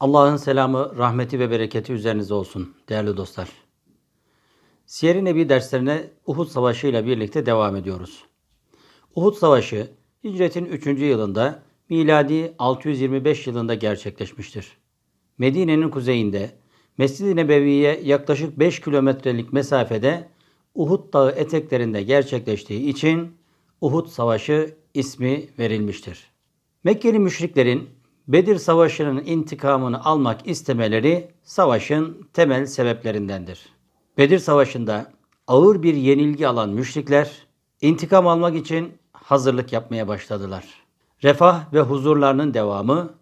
Allah'ın selamı, rahmeti ve bereketi üzerinize olsun değerli dostlar. Siyer-i Nebi derslerine Uhud Savaşı ile birlikte devam ediyoruz. Uhud Savaşı hicretin 3. yılında miladi 625 yılında gerçekleşmiştir. Medine'nin kuzeyinde Mescid-i Nebevi'ye yaklaşık 5 kilometrelik mesafede Uhud Dağı eteklerinde gerçekleştiği için Uhud Savaşı ismi verilmiştir. Mekkeli müşriklerin Bedir Savaşı'nın intikamını almak istemeleri savaşın temel sebeplerindendir. Bedir Savaşı'nda ağır bir yenilgi alan müşrikler intikam almak için hazırlık yapmaya başladılar. Refah ve huzurlarının devamı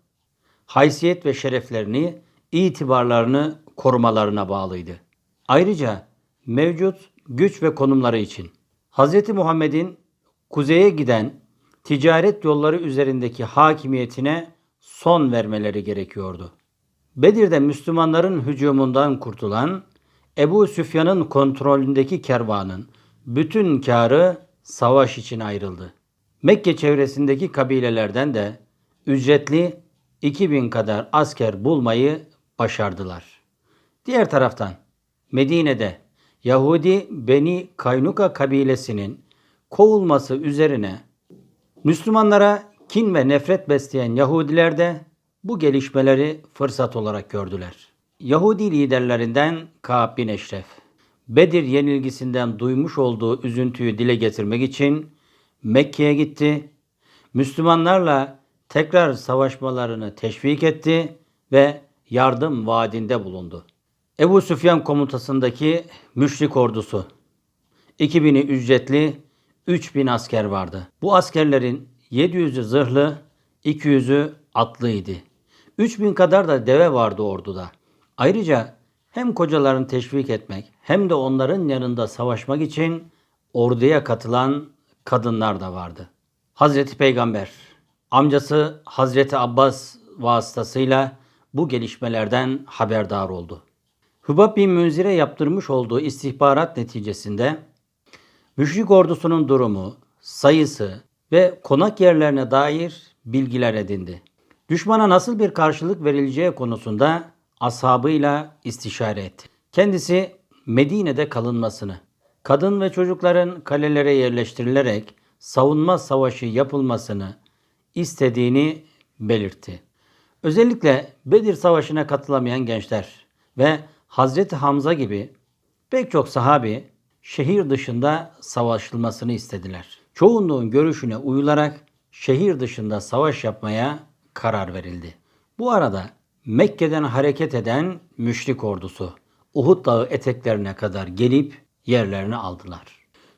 haysiyet ve şereflerini, itibarlarını korumalarına bağlıydı. Ayrıca mevcut güç ve konumları için Hz. Muhammed'in kuzeye giden ticaret yolları üzerindeki hakimiyetine son vermeleri gerekiyordu. Bedir'de Müslümanların hücumundan kurtulan Ebu Süfyan'ın kontrolündeki kervanın bütün karı savaş için ayrıldı. Mekke çevresindeki kabilelerden de ücretli 2000 kadar asker bulmayı başardılar. Diğer taraftan Medine'de Yahudi Beni Kaynuka kabilesinin kovulması üzerine Müslümanlara kin ve nefret besleyen Yahudiler de bu gelişmeleri fırsat olarak gördüler. Yahudi liderlerinden Ka'b bin Eşref, Bedir yenilgisinden duymuş olduğu üzüntüyü dile getirmek için Mekke'ye gitti. Müslümanlarla tekrar savaşmalarını teşvik etti ve yardım vaadinde bulundu. Ebu Süfyan komutasındaki müşrik ordusu 2000'i ücretli 3000 asker vardı. Bu askerlerin 700'ü zırhlı, 200'ü atlıydı. 3000 kadar da deve vardı orduda. Ayrıca hem kocalarını teşvik etmek hem de onların yanında savaşmak için orduya katılan kadınlar da vardı. Hazreti Peygamber amcası Hazreti Abbas vasıtasıyla bu gelişmelerden haberdar oldu. Hubab bin Münzir'e yaptırmış olduğu istihbarat neticesinde müşrik ordusunun durumu, sayısı ve konak yerlerine dair bilgiler edindi. Düşmana nasıl bir karşılık verileceği konusunda ashabıyla istişare etti. Kendisi Medine'de kalınmasını, kadın ve çocukların kalelere yerleştirilerek savunma savaşı yapılmasını istediğini belirtti. Özellikle Bedir Savaşı'na katılamayan gençler ve Hazreti Hamza gibi pek çok sahabi şehir dışında savaşılmasını istediler. Çoğunluğun görüşüne uyularak şehir dışında savaş yapmaya karar verildi. Bu arada Mekke'den hareket eden müşrik ordusu Uhud Dağı eteklerine kadar gelip yerlerini aldılar.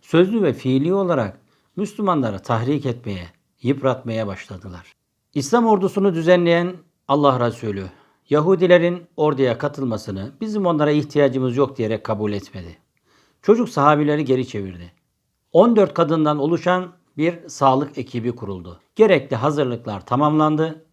Sözlü ve fiili olarak Müslümanları tahrik etmeye, yıpratmaya başladılar. İslam ordusunu düzenleyen Allah Resulü Yahudilerin orduya katılmasını bizim onlara ihtiyacımız yok diyerek kabul etmedi. Çocuk sahabileri geri çevirdi. 14 kadından oluşan bir sağlık ekibi kuruldu. Gerekli hazırlıklar tamamlandı.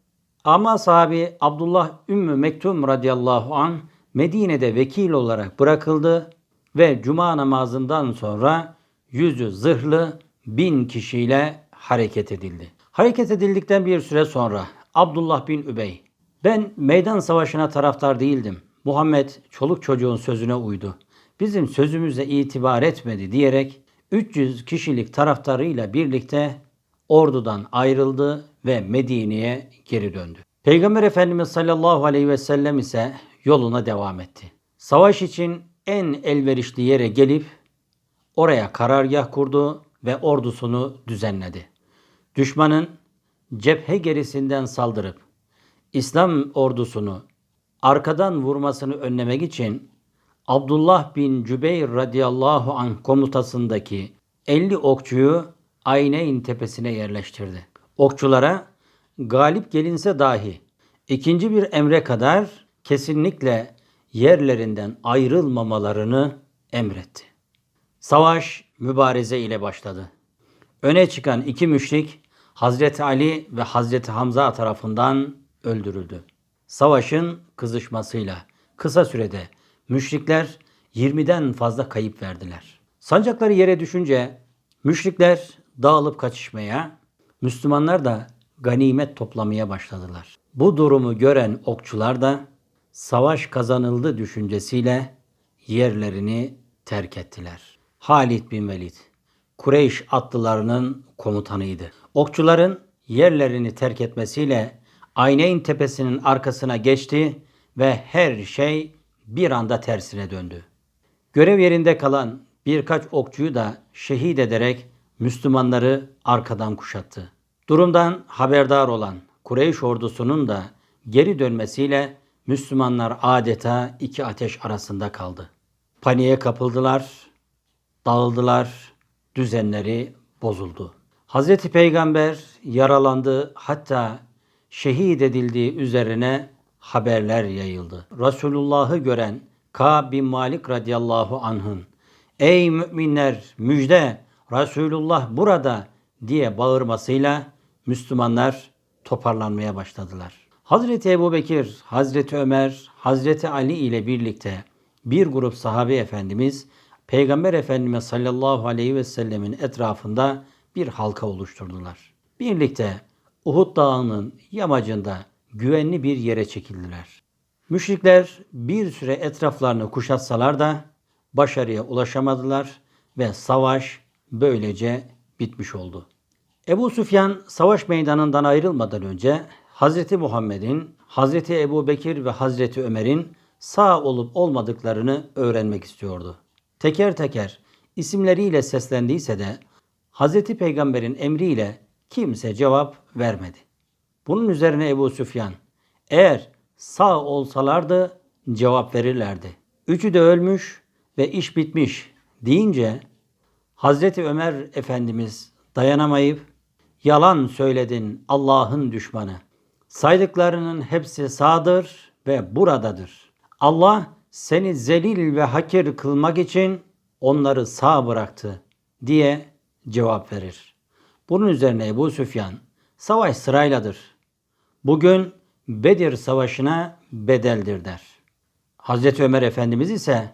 Ama sahabi Abdullah Ümmü Mektum radıyallahu an Medine'de vekil olarak bırakıldı ve cuma namazından sonra yüzü zırhlı bin kişiyle hareket edildi. Hareket edildikten bir süre sonra Abdullah bin Übey ben meydan savaşına taraftar değildim. Muhammed çoluk çocuğun sözüne uydu. Bizim sözümüze itibar etmedi diyerek 300 kişilik taraftarıyla birlikte ordudan ayrıldı ve Medine'ye geri döndü. Peygamber Efendimiz sallallahu aleyhi ve sellem ise yoluna devam etti. Savaş için en elverişli yere gelip oraya karargah kurdu ve ordusunu düzenledi. Düşmanın cephe gerisinden saldırıp İslam ordusunu arkadan vurmasını önlemek için Abdullah bin Cübeyr radıyallahu anh komutasındaki 50 okçuyu Ayneyn tepesine yerleştirdi. Okçulara galip gelinse dahi ikinci bir emre kadar kesinlikle yerlerinden ayrılmamalarını emretti. Savaş mübareze ile başladı. Öne çıkan iki müşrik Hazreti Ali ve Hazreti Hamza tarafından öldürüldü. Savaşın kızışmasıyla kısa sürede müşrikler 20'den fazla kayıp verdiler. Sancakları yere düşünce müşrikler dağılıp kaçışmaya, Müslümanlar da ganimet toplamaya başladılar. Bu durumu gören okçular da savaş kazanıldı düşüncesiyle yerlerini terk ettiler. Halid bin Velid, Kureyş atlılarının komutanıydı. Okçuların yerlerini terk etmesiyle Ayneyn tepesinin arkasına geçti ve her şey bir anda tersine döndü. Görev yerinde kalan birkaç okçuyu da şehit ederek Müslümanları arkadan kuşattı. Durumdan haberdar olan Kureyş ordusunun da geri dönmesiyle Müslümanlar adeta iki ateş arasında kaldı. Paniğe kapıldılar, dağıldılar, düzenleri bozuldu. Hazreti Peygamber yaralandı hatta şehit edildiği üzerine haberler yayıldı. Resulullah'ı gören Ka bin Malik radıyallahu anh'ın Ey müminler müjde Resulullah burada diye bağırmasıyla Müslümanlar toparlanmaya başladılar. Hazreti Ebu Bekir, Hazreti Ömer, Hazreti Ali ile birlikte bir grup sahabe efendimiz Peygamber Efendimiz sallallahu aleyhi ve sellemin etrafında bir halka oluşturdular. Birlikte Uhud Dağı'nın yamacında güvenli bir yere çekildiler. Müşrikler bir süre etraflarını kuşatsalar da başarıya ulaşamadılar ve savaş böylece bitmiş oldu. Ebu Süfyan savaş meydanından ayrılmadan önce Hazreti Muhammed'in, Hazreti Ebu Bekir ve Hazreti Ömer'in sağ olup olmadıklarını öğrenmek istiyordu. Teker teker isimleriyle seslendiyse de Hazreti Peygamber'in emriyle kimse cevap vermedi. Bunun üzerine Ebu Süfyan, eğer sağ olsalardı cevap verirlerdi. Üçü de ölmüş ve iş bitmiş deyince Hazreti Ömer Efendimiz dayanamayıp yalan söyledin Allah'ın düşmanı. Saydıklarının hepsi sağdır ve buradadır. Allah seni zelil ve hakir kılmak için onları sağ bıraktı diye cevap verir. Bunun üzerine Ebu Süfyan savaş sırayladır. Bugün Bedir Savaşı'na bedeldir der. Hazreti Ömer Efendimiz ise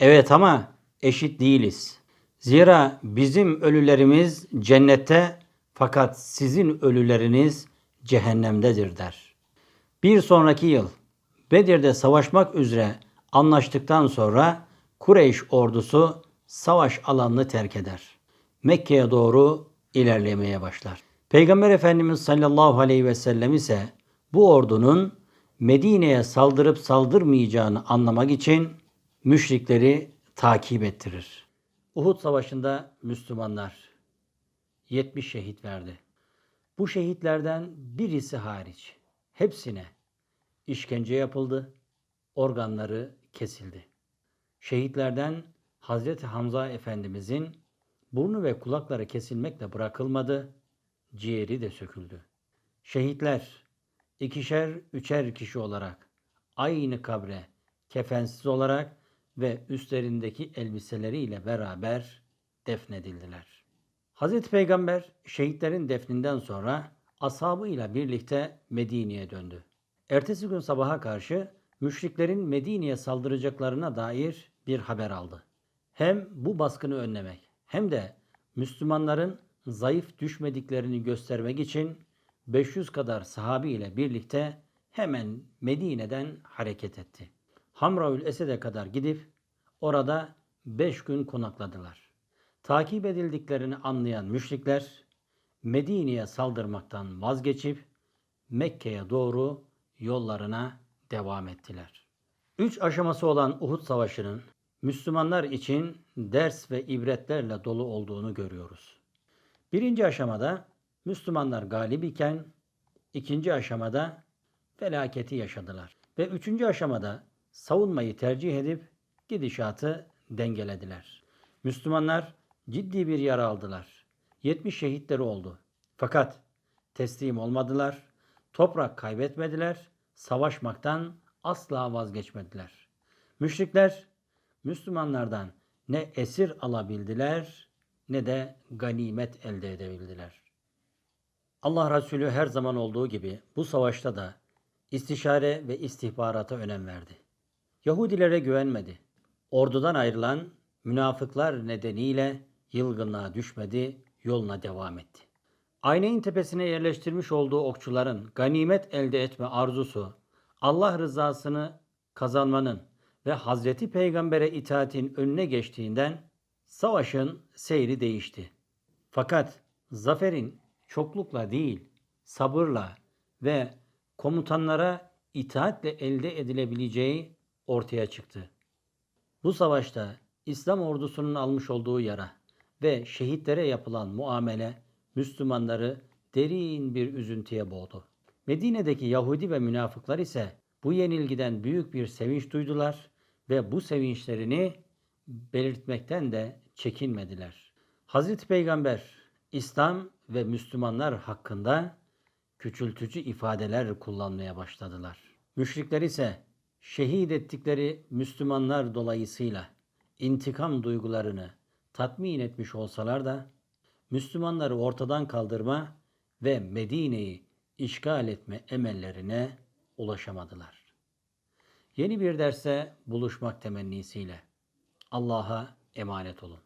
evet ama eşit değiliz. Zira bizim ölülerimiz cennette fakat sizin ölüleriniz cehennemdedir der. Bir sonraki yıl Bedir'de savaşmak üzere anlaştıktan sonra Kureyş ordusu savaş alanını terk eder. Mekke'ye doğru ilerlemeye başlar. Peygamber Efendimiz sallallahu aleyhi ve sellem ise bu ordunun Medine'ye saldırıp saldırmayacağını anlamak için müşrikleri takip ettirir. Uhud Savaşı'nda Müslümanlar 70 şehit verdi. Bu şehitlerden birisi hariç hepsine işkence yapıldı, organları kesildi. Şehitlerden Hazreti Hamza Efendimizin burnu ve kulakları kesilmekle bırakılmadı, ciğeri de söküldü. Şehitler ikişer üçer kişi olarak aynı kabre kefensiz olarak ve üstlerindeki elbiseleriyle beraber defnedildiler. Hazreti Peygamber şehitlerin defninden sonra ashabıyla birlikte Medine'ye döndü. Ertesi gün sabaha karşı müşriklerin Medine'ye saldıracaklarına dair bir haber aldı. Hem bu baskını önlemek hem de Müslümanların zayıf düşmediklerini göstermek için 500 kadar sahabi ile birlikte hemen Medine'den hareket etti. Hamraül Esed'e kadar gidip orada 5 gün konakladılar. Takip edildiklerini anlayan müşrikler Medine'ye saldırmaktan vazgeçip Mekke'ye doğru yollarına devam ettiler. Üç aşaması olan Uhud Savaşı'nın Müslümanlar için ders ve ibretlerle dolu olduğunu görüyoruz. Birinci aşamada Müslümanlar galip iken ikinci aşamada felaketi yaşadılar. Ve üçüncü aşamada savunmayı tercih edip gidişatı dengelediler. Müslümanlar ciddi bir yara aldılar. 70 şehitleri oldu. Fakat teslim olmadılar, toprak kaybetmediler, savaşmaktan asla vazgeçmediler. Müşrikler Müslümanlardan ne esir alabildiler ne de ganimet elde edebildiler. Allah Resulü her zaman olduğu gibi bu savaşta da istişare ve istihbarata önem verdi. Yahudilere güvenmedi. Ordudan ayrılan münafıklar nedeniyle yılgınlığa düşmedi, yoluna devam etti. Ayneyn tepesine yerleştirmiş olduğu okçuların ganimet elde etme arzusu, Allah rızasını kazanmanın ve Hazreti Peygamber'e itaatin önüne geçtiğinden savaşın seyri değişti. Fakat zaferin çoklukla değil, sabırla ve komutanlara itaatle elde edilebileceği ortaya çıktı. Bu savaşta İslam ordusunun almış olduğu yara ve şehitlere yapılan muamele Müslümanları derin bir üzüntüye boğdu. Medine'deki Yahudi ve münafıklar ise bu yenilgiden büyük bir sevinç duydular ve bu sevinçlerini belirtmekten de çekinmediler. Hazreti Peygamber İslam ve Müslümanlar hakkında küçültücü ifadeler kullanmaya başladılar. Müşrikler ise şehit ettikleri Müslümanlar dolayısıyla intikam duygularını tatmin etmiş olsalar da Müslümanları ortadan kaldırma ve Medine'yi işgal etme emellerine ulaşamadılar. Yeni bir derse buluşmak temennisiyle Allah'a emanet olun.